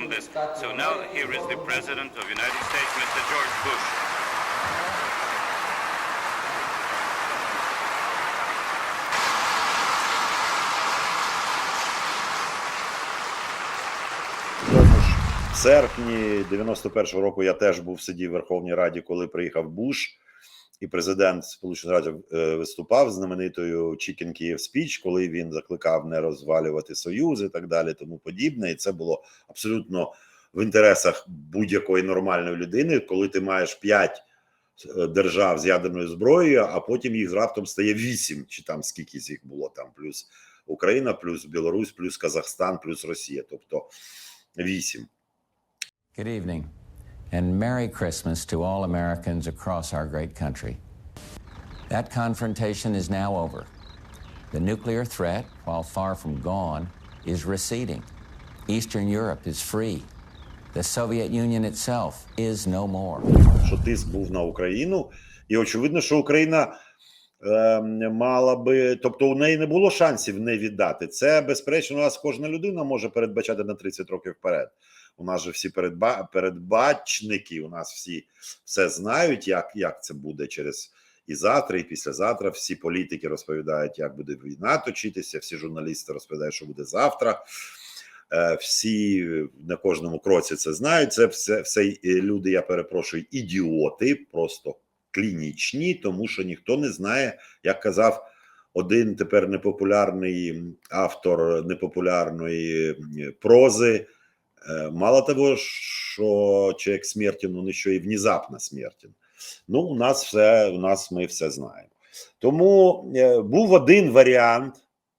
from this. So now here is the President of the United States, Mr. George Bush. В серпні 91-го року я теж був сидів в Верховній Раді, коли приїхав Буш, і президент Сполучених Штатів е, виступав знаменитою Chicken Kiev Speech, коли він закликав не розвалювати союз і так далі, тому подібне. І це було абсолютно в інтересах будь-якої нормальної людини, коли ти маєш п'ять е, держав з ядерною зброєю, а потім їх раптом стає вісім, чи там скільки з їх було там, плюс Україна, плюс Білорусь, плюс Казахстан, плюс Росія, тобто вісім. Good evening, and Merry Christmas to all Americans across our great country. That confrontation is now over. The nuclear threat, while far from gone, is receding. Eastern Europe is free. The Soviet Union itself is no more. що тиск був на Україну, і очевидно, що Україна е, мала би, тобто у неї не було шансів не віддати. Це безперечно, у нас кожна людина може передбачати на 30 років вперед. У нас же всі передба, передбачники, у нас всі все знають, як, як це буде через і завтра, і післязавтра. Всі політики розповідають, як буде війна точитися, всі журналісти розповідають, що буде завтра. Е, Всі на кожному кроці це знають. Це все, все е, люди, я перепрошую, ідіоти, просто клінічні, тому що ніхто не знає, як казав один тепер непопулярний автор непопулярної прози. Е, Мало того, що человек смертен, он ще і внезапно смертен. Ну, у нас все, у нас ми все знаємо. Тому е, був один варіант,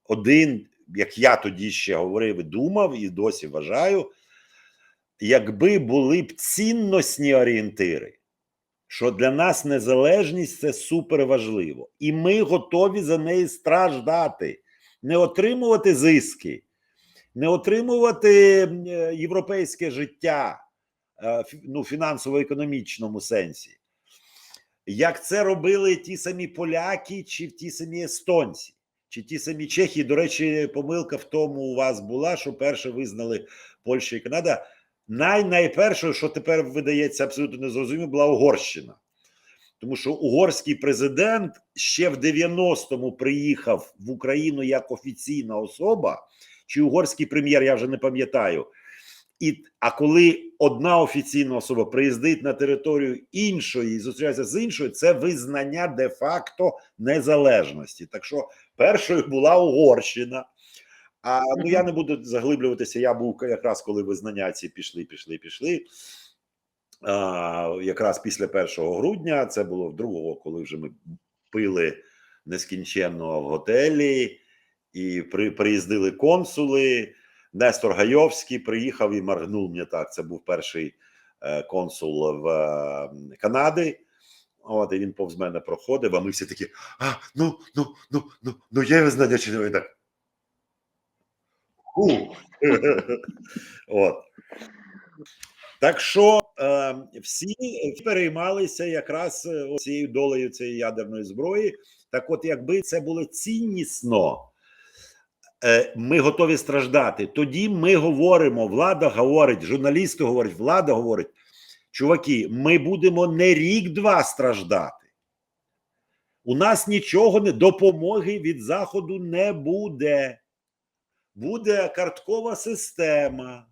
один, як я тоді ще говорив і думав, і досі вважаю, якби були б цінностні орієнтири, що для нас незалежність це супер важливо, і ми готові за неї страждати, не отримувати зиски, не отримувати е, європейське життя е, ну, фінансово-економічному сенсі. Як це робили ті самі поляки, чи ті самі естонці, чи ті самі чехи. До речі, помилка в тому у вас була, що перше визнали Польща і Канада. Най найперше, що тепер видається абсолютно незрозуміло, була Угорщина. Тому що угорський президент ще в 90-му приїхав в Україну як офіційна особа, чи угорський прем'єр, я вже не пам'ятаю. І, а коли одна офіційна особа приїздить на територію іншої і зустрічається з іншою, це визнання де-факто незалежності. Так що першою була Угорщина. А ну я не буду заглиблюватися. Я був якраз коли визнання ці пішли, пішли, пішли. А, якраз після 1 грудня, це було в другого, коли вже ми пили нескінченно в готелі, і при, приїздили консули. Нестор Гайовський приїхав і моргнув мені так. Це був перший е, консул в Канади. От, і він повз мене проходив, а ми всі такі: а, ну, ну, ну, ну, ну, є визнання чи не так. От. Так що е, всі переймалися якраз е, цією долею цієї ядерної зброї. Так, от, якби це було ціннісно, ми готові страждати. Тоді ми говоримо, влада говорить, журналісти говорять, влада говорить. Чуваки, ми будемо не рік-два страждати. У нас нічого не допомоги від Заходу не буде. Буде карткова система,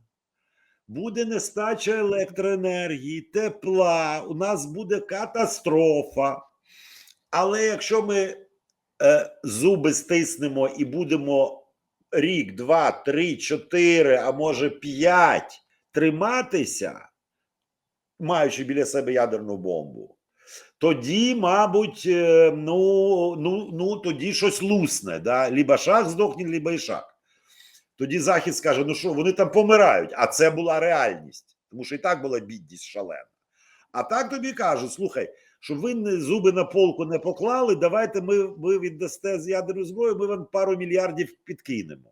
буде нестача електроенергії, тепла, у нас буде катастрофа. Але якщо ми е, зуби стиснемо і будемо рік, два, три, чотири, а може п'ять триматися, маючи біля себе ядерну бомбу, тоді, мабуть, е, ну, ну, ну тоді щось лусне. Да? Ліба шах здохне, ліба ішак. Тоді Захід скаже: ну що, вони там помирають, а це була реальність, тому що і так була бідність шалена. А так тобі кажуть: слухай, щоб ви зуби на полку не поклали, давайте ми, ви віддасте з ядерною зброєю, ми вам пару мільярдів підкинемо.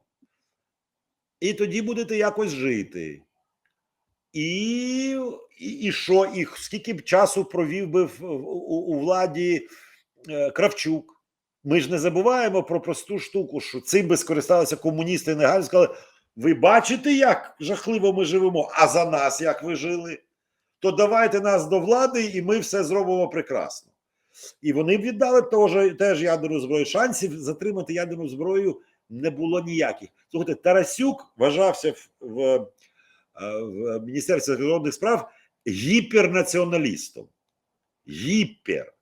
І тоді будете якось жити. І, і, і що? І скільки б часу провів би в, у, у владі е, Кравчук? Ми ж не забуваємо про просту штуку, що цим би скористалися комуністи і негайно сказали: ви бачите, як жахливо ми живемо, а за нас як ви жили, то давайте нас до влади, і ми все зробимо прекрасно. І вони б віддали теж, теж ядерну зброю. Шансів затримати ядерну зброю не було ніяких. Слухайте, Тарасюк вважався в, в, е, в Міністерстві закордонних справ гіпернаціоналістом. Гіпер.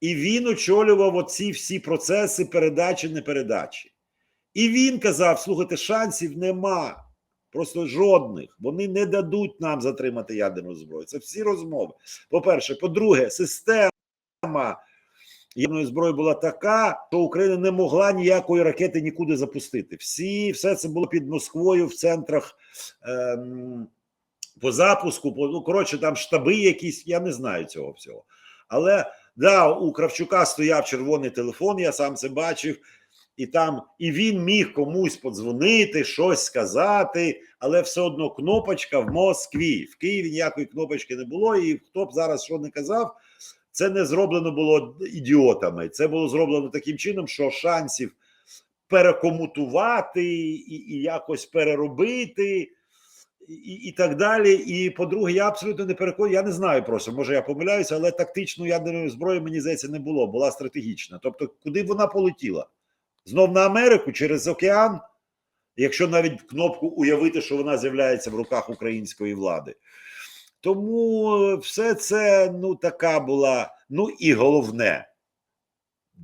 І він очолював оці всі процеси передачі, непередачі. І він казав: слухайте, шансів нема. Просто жодних. Вони не дадуть нам затримати ядерну зброю. Це всі розмови. По-перше, по-друге, система ядерної зброї була така, що Україна не могла ніякої ракети нікуди запустити. Всі, все це було під Москвою в центрах ем, по запуску. По, ну, коротше, там штаби якісь, я не знаю цього всього. Але да, у Кравчука стояв червоний телефон, я сам це бачив. І там і він міг комусь подзвонити, щось сказати, але все одно кнопочка в Москві. В Києві ніякої кнопочки не було. І хто б зараз що не казав, це не зроблено було ідіотами. Це було зроблено таким чином, що шансів перекомутувати і, і якось переробити, і, і так далі. І по-друге, я абсолютно не переконаний. Я не знаю просто, може я помиляюся, але тактичної ядерної зброї, мені здається, не було, була стратегічна. Тобто, куди вона полетіла? Знов на Америку через океан, якщо навіть кнопку уявити, що вона з'являється в руках української влади. Тому все це ну така була. Ну і головне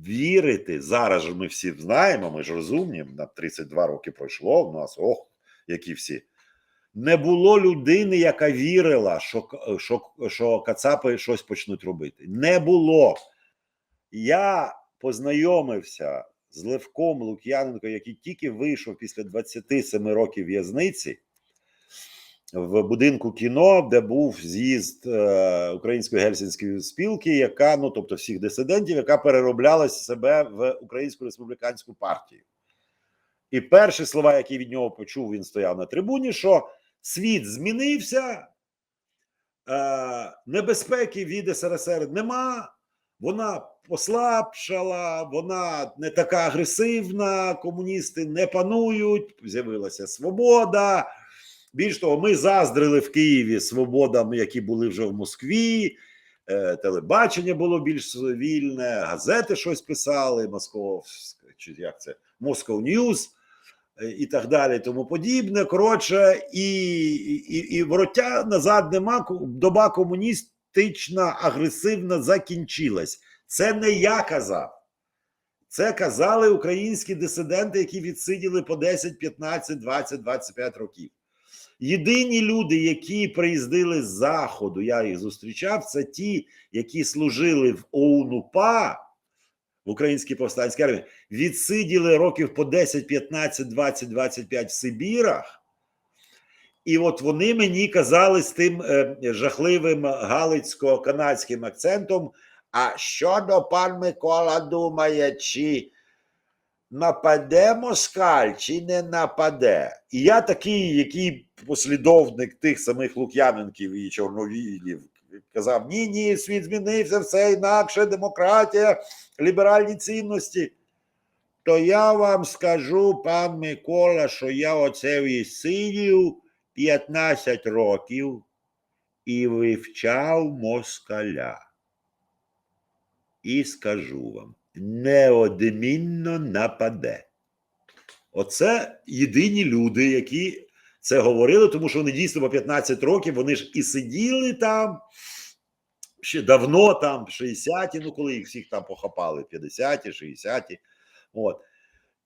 вірити. Зараз ми всі знаємо, ми ж розумні, на 32 роки пройшло в нас, ох, які всі. Не було людини, яка вірила, що, що, що Кацапи щось почнуть робити. Не було. Я познайомився з Левком Лук'яненко, який тільки вийшов після 27 років в'язниці в будинку кіно, де був з'їзд е, Української гельсінської спілки, яка, ну тобто всіх дисидентів, яка переробляла себе в Українську республіканську партію. І перші слова, які від нього почув, він стояв на трибуні, що світ змінився, е, небезпеки від СРСР нема, вона послабшала, вона не така агресивна, комуністи не панують, з'явилася свобода. Більш того, ми заздрили в Києві свободам, які були вже в Москві. Е, телебачення було більш вільне, газети щось писали, Московське, чи як це Moscow News е, і так далі, тому подібне. Коротше, і, і, і вороття назад нема. Доба комуністична, агресивна закінчилась. Це не я казав. Це казали українські дисиденти, які відсиділи по 10, 15, 20, 25 років. Єдині люди, які приїздили з заходу, я їх зустрічав, це ті, які служили в ОУН-УПА, в Українській повстанській армії, відсиділи років по 10, 15, 20, 25 в Сибірах. І от вони мені казали з тим е, жахливим галицько-канадським акцентом. А що до пан Микола думає, чи нападе москаль, чи не нападе? І я такий, який послідовник тих самих Лук'яненків і Чорновілів, казав: ні, ні, світ змінився, все інакше, демократія, ліберальні цінності. То я вам скажу, пан Микола, що я оце висидів 15 років і вивчав москаля. І скажу вам, неодмінно нападе. Оце єдині люди, які це говорили, тому що вони дійсно по 15 років вони ж і сиділи там ще давно, там 60-ті, ну коли їх всіх там похапали, 50-ті, 60-ті. От.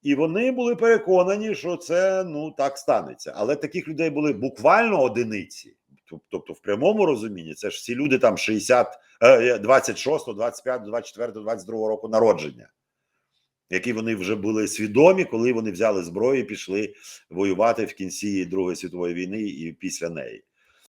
І вони були переконані, що це ну так станеться. Але таких людей були буквально одиниці. Тобто, в прямому розумінні, це ж всі люди там 60, е, 26, 25, 24, 22 року народження, які вони вже були свідомі, коли вони взяли зброю і пішли воювати в кінці Другої світової війни і після неї.